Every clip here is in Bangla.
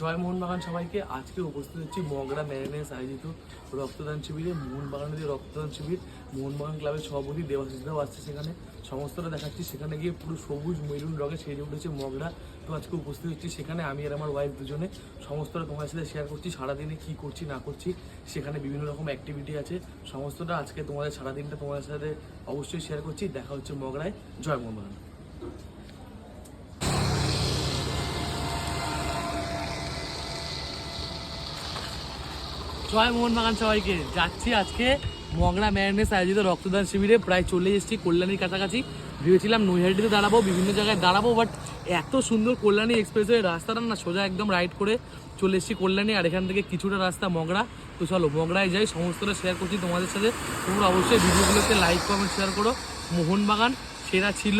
জয় মোহনবাগান সবাইকে আজকে উপস্থিত হচ্ছি মগরা ম্যারিনেস আয়োজিত রক্তদান শিবিরে, মোহনবাগানের রক্তদান শিবির, মোহনবাগান ক্লাবের সভাপতি দেবাশিসরাও আসছে সেখানে। সমস্তটা দেখাচ্ছি, সেখানে গিয়ে পুরো সবুজ মেরুন রঙে সেজে উঠেছে মগরা। তো আজকে উপস্থিত হচ্ছি সেখানে আমি আর আমার ওয়াইফ দুজনে। সমস্তটা তোমার সাথে শেয়ার করছি, সারাদিনে কী করছি, না করছি, সেখানে বিভিন্ন রকম অ্যাক্টিভিটি আছে। সমস্তটা আজকে তোমাদের সারাদিনটা তোমাদের সাথে অবশ্যই শেয়ার করছি। দেখা হচ্ছে মগরায় জয় জয় মোহনবাগান সবাইকে। যাচ্ছি আজকে মগরা ম্যারনেস আয়োজিত রক্তদান শিবিরে। প্রায় চলে এসেছি কল্যাণীর কাছাকাছি। ভেবেছিলাম নৈহাটিতে দাঁড়াবো, বিভিন্ন জায়গায় দাঁড়াবো বাট এত সুন্দর কল্যাণী এক্সপ্রেসওয়ে রাস্তাটা না সোজা একদম রাইড করে চলে এসেছি কল্যাণী, আর এখান থেকে কিছুটা রাস্তা মগরা তো চলো মগরায় যাই, সমস্তটা শেয়ার করছি তোমাদের সাথে। তোমরা অবশ্যই ভিডিওগুলোতে লাইক কমেন্ট শেয়ার করো। মোহনবাগান সেরা ছিল,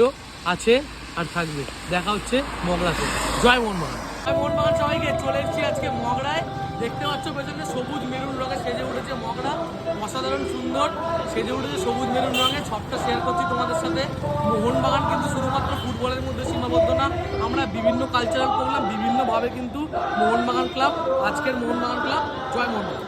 আছে, আর থাকবে। দেখা হচ্ছে মগরাতে জয় মোহনবাগান জয় মোহনবাগান সবাইকে। চলে এসেছি আজকে মগরায় দেখতে পাচ্ছ পেছনে সবুজ মেরুন রঙে সেজে উঠেছে মগরা। অসাধারণ সুন্দর সেজে উঠেছে সবুজ মেরুন রঙে ছবটা শেয়ার করছি তোমাদের সাথে। মোহনবাগান কিন্তু শুধুমাত্র ফুটবলের মধ্যে সীমাবদ্ধ না, আমরা বিভিন্ন কালচারাল প্রোগ্রাম বিভিন্নভাবে কিন্তু মোহনবাগান ক্লাব আজকের মোহনবাগান ক্লাব জয় মোহনবাগান।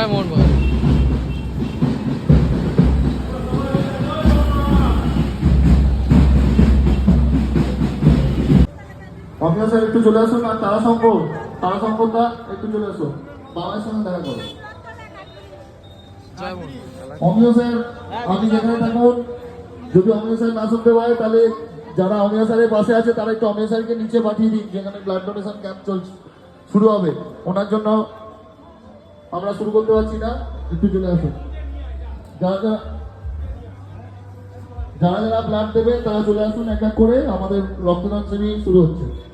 জয় মোহনবাগান অমিয় স্যার একটু চলে আসুন আর তারা শঙ্কর তারা শঙ্করদা একটু চলে আসুন। বাবার সঙ্গে দেখা করো। অমিয় স্যার আপনি যেখানে থাকুন যদি অমিয় স্যার না শুনতে পারে তাহলে যারা অমিয় স্যারের পাশে আছে তারা একটু অমিয় স্যারকে নিচে পাঠিয়ে দিন যেখানে ব্লাড ডোনেশন ক্যাম্প চলছে শুরু হবে। ওনার জন্য আমরা শুরু করতে পারছি না। একটু চলে আসুন। যারা যারা যারা যারা ব্লাড দেবে, তারা চলে আসুন এক এক করে। আমাদের রক্তদান শিবির শুরু হচ্ছে।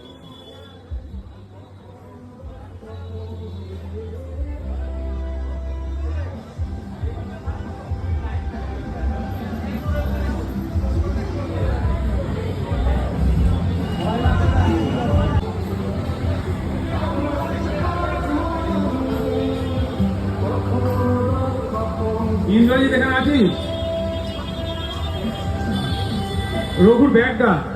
Jogo Berga.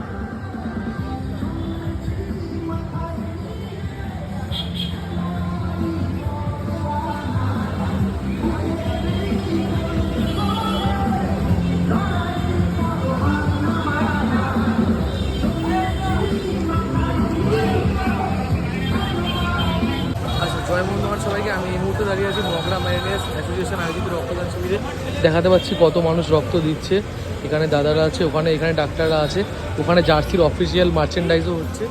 সবাইকে, আমি এই মুহূর্তে দাঁড়িয়ে আছি মাইনেস অ্যাসোসিয়েশন দেখাতে পাচ্ছি কত মানুষ রক্ত দিচ্ছে। এখানে দাদারা আছে, ওখানে এখানে ডাক্তাররা আছে, ওখানে জার্সির অফিসিয়াল মার্চেন্ডাইজও হচ্ছে।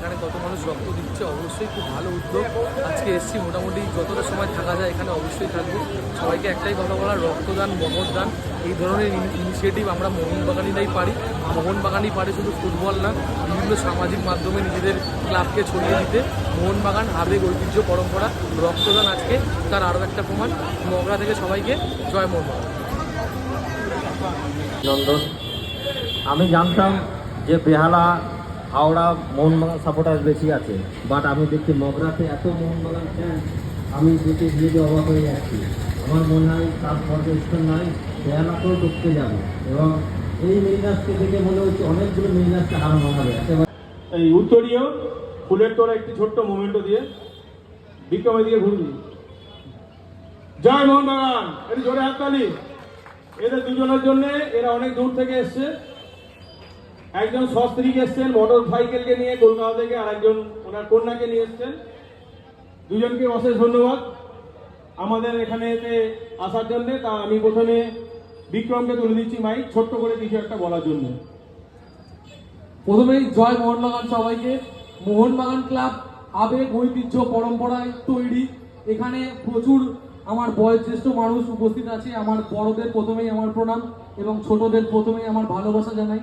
এখানে কত মানুষ রক্ত দিচ্ছে, অবশ্যই খুব ভালো উদ্যোগ। আজকে এসছি মোটামুটি যতটা সময় থাকা যায় এখানে অবশ্যই থাকব। সবাইকে একটাই কথা বলা রক্তদান মহৎদান এই ধরনের ইনিশিয়েটিভ আমরা মোহনবাগানিরাই পারি। মোহনবাগানই পারে শুধু ফুটবল না, বিভিন্ন সামাজিক মাধ্যমে নিজেদের ক্লাবকে ছড়িয়ে দিতে। মোহনবাগান আবেগ, ঐতিহ্য, পরম্পরা, রক্তদান আজকে তার আরও একটা প্রমাণ। মগরা থেকে সবাইকে জয় মোহনবাগান। নন্দন আমি জানতাম যে বেহালা হাওড়া মোহনবাগান সাপোর্টার বেশি আছে বাট আমি দেখছি মগরাতে এত মোহনবাগান ফ্যান আমি দেখে যে অবাক হয়ে যাচ্ছি। আমার মনে হয় তার পর্যবেক্ষণ নয় বেহালাকেও ঢুকতে যাব। এবং এই মেরিনাসকে দেখে মনে হচ্ছে অনেকগুলো মেরিনাসকে হারানো হবে। এই উত্তরীয়, ফুলের তোরা একটি ছোট্ট মোমেন্টো দিয়ে বিক্রমের দিকে ঘুরবি জয় মোহনবাগান! একটু জোরে হাততালি। এদের দুজনের জন্য এরা অনেক দূর থেকে এসছে। একজন সস্ত্রীক এসছেন মোটর সাইকেলকে নিয়ে কলকাতা থেকে আর একজন ওনার কন্যাকে নিয়ে এসছেন। দুজনকে অশেষ ধন্যবাদ। আমাদের এখানে আসার জন্য তা আমি প্রথমে বিক্রমকে তুলে দিচ্ছি মাইক, ছোট্ট করে কিছু একটা বলার জন্য। প্রথমেই জয় মোহনবাগান সবাইকে। মোহনবাগান ক্লাব আবেগ, ঐতিহ্য পরম্পরায় তৈরি। এখানে প্রচুর আমার বয়োজ্যেষ্ঠ মানুষ উপস্থিত আছে। আমার বড়দের প্রথমেই আমার প্রণাম এবং ছোটদের প্রথমেই আমার ভালোবাসা জানাই।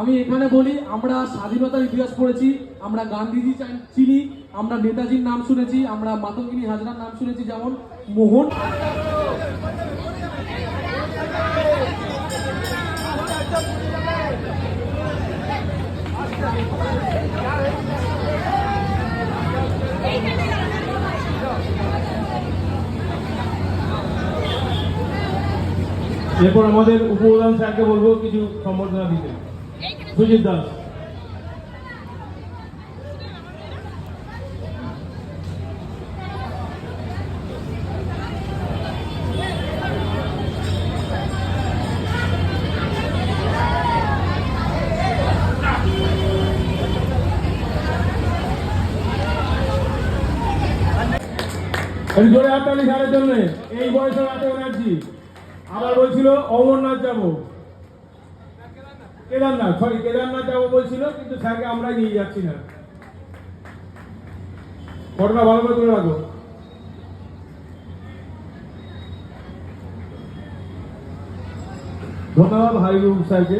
আমি এখানে বলি, আমরা স্বাধীনতার ইতিহাস পড়েছি, আমরা গান্ধীজি চিনি আমরা নেতাজির নাম শুনেছি, আমরা মাতঙ্গিনী হাজরার নাম শুনেছি, যেমন মোহন। এরপর আমাদের উপপ্রধান স্যারকে বলব কিছু সম্বর্ধনা দিতে। সুজিত দাস জোরে হাততালি স্যারের জন্য এই বয়সে এত এনার্জি। আবার বলছিল অমরনাথ যাব। কেদারনাথ, সরি, কেদারনাথ যাব বলছিল, কিন্তু স্যারকে আমরাই নিয়ে যাচ্ছি না। ঘটনা ভালো করে তুলে রাখো। ধন্যবাদ হাইরুম স্যারকে।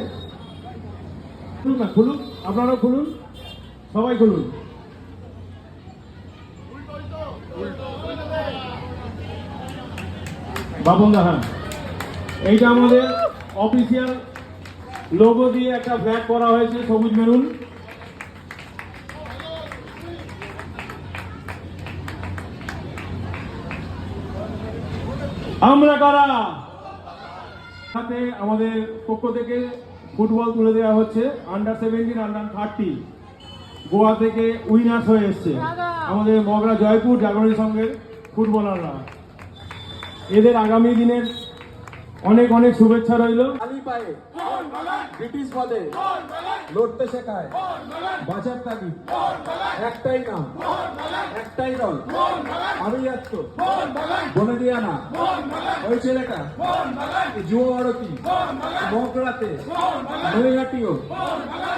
খুলুন না, খুলুন, আপনারাও খুলুন, সবাই খুলুন। বাবন দাহান, এইটা আমাদের অফিসিয়াল লোগো দিয়ে একটা ফ্ল্যাগ করা হয়েছে সবুজ মেরুন। আমরা কারা? সাথে আমাদের পক্ষ থেকে ফুটবল তুলে দেওয়া হচ্ছে under seventeen under thirty Goa থেকে উইনার্স হয়ে এসছে। আমাদের মগরা জয়পুর জাগরণী সঙ্গে ফুটবলাররা। এদের আগামী দিনের অনেক অনেক শুভেচ্ছা রইল। খালি পায়ে। ব্রিটিশ বলে, লড়তে শেখায়। বাঁচার তাগিদ। একটাই নাম। একটাই দল। আমি যাচ্ছ বনে দিয়া না ওই ছেলেটা যুব ভারতী মকড়াতে নৈহাটিও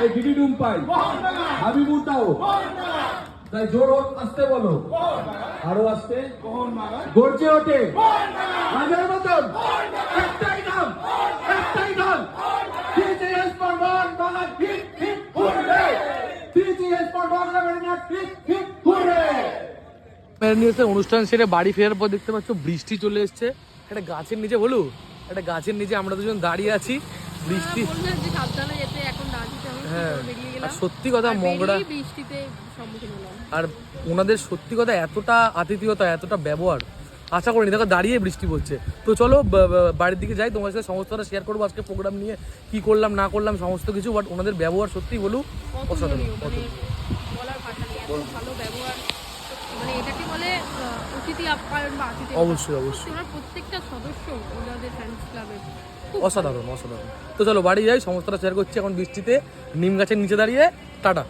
এই ডিডি ডুম্পাই হাবিবুটাও তাই জোর হোক আসতে বলো। আরও আসতে? গর্জে ওঠে। রাজার মতন। একটাই নাম একটাই নাম TGS for Bangla hip hip hooray TGS for Bangla Marina hip hooray নিউজের অনুষ্ঠান সেরে বাড়ি ফেরার পর দেখতে পাচ্ছ বৃষ্টি চলে এসছে। একটা গাছের নিচে বলু? একটা গাছের নিচে আমরা দুজন দাঁড়িয়ে আছি। বৃষ্টি বললাম যে সাবধানে যেতে এখন হ্যাঁ। আর সত্যি কথা মগরা বৃষ্টিতে সম্মুখীন হলাম। আর ওনাদের সত্যি কথা এতটা আতিথেয়তা এতটা ব্যবহার আশা করিনি। দেখো দাঁড়িয়ে বৃষ্টি পড়ছে। তো চলো বাড়ির দিকে যাই। তোমার সাথে সমস্তটা শেয়ার করব। আজকে প্রোগ্রাম নিয়ে কি করলাম না করলাম সমস্ত কিছু বাট ওনাদের ব্যবহার সত্যি বলু অসাধারণ। মানে মানে অবশ্যই, অবশ্যই। প্রত্যেকটা সদস্য ওনাদের ফ্যান্স ক্লাবের অসাধারণ অসাধারণ। তো চলো বাড়ি যাই, সমস্তটা শেয়ার করছি। এখন বৃষ্টিতে নিম গাছের নিচে দাঁড়িয়ে, টাটা।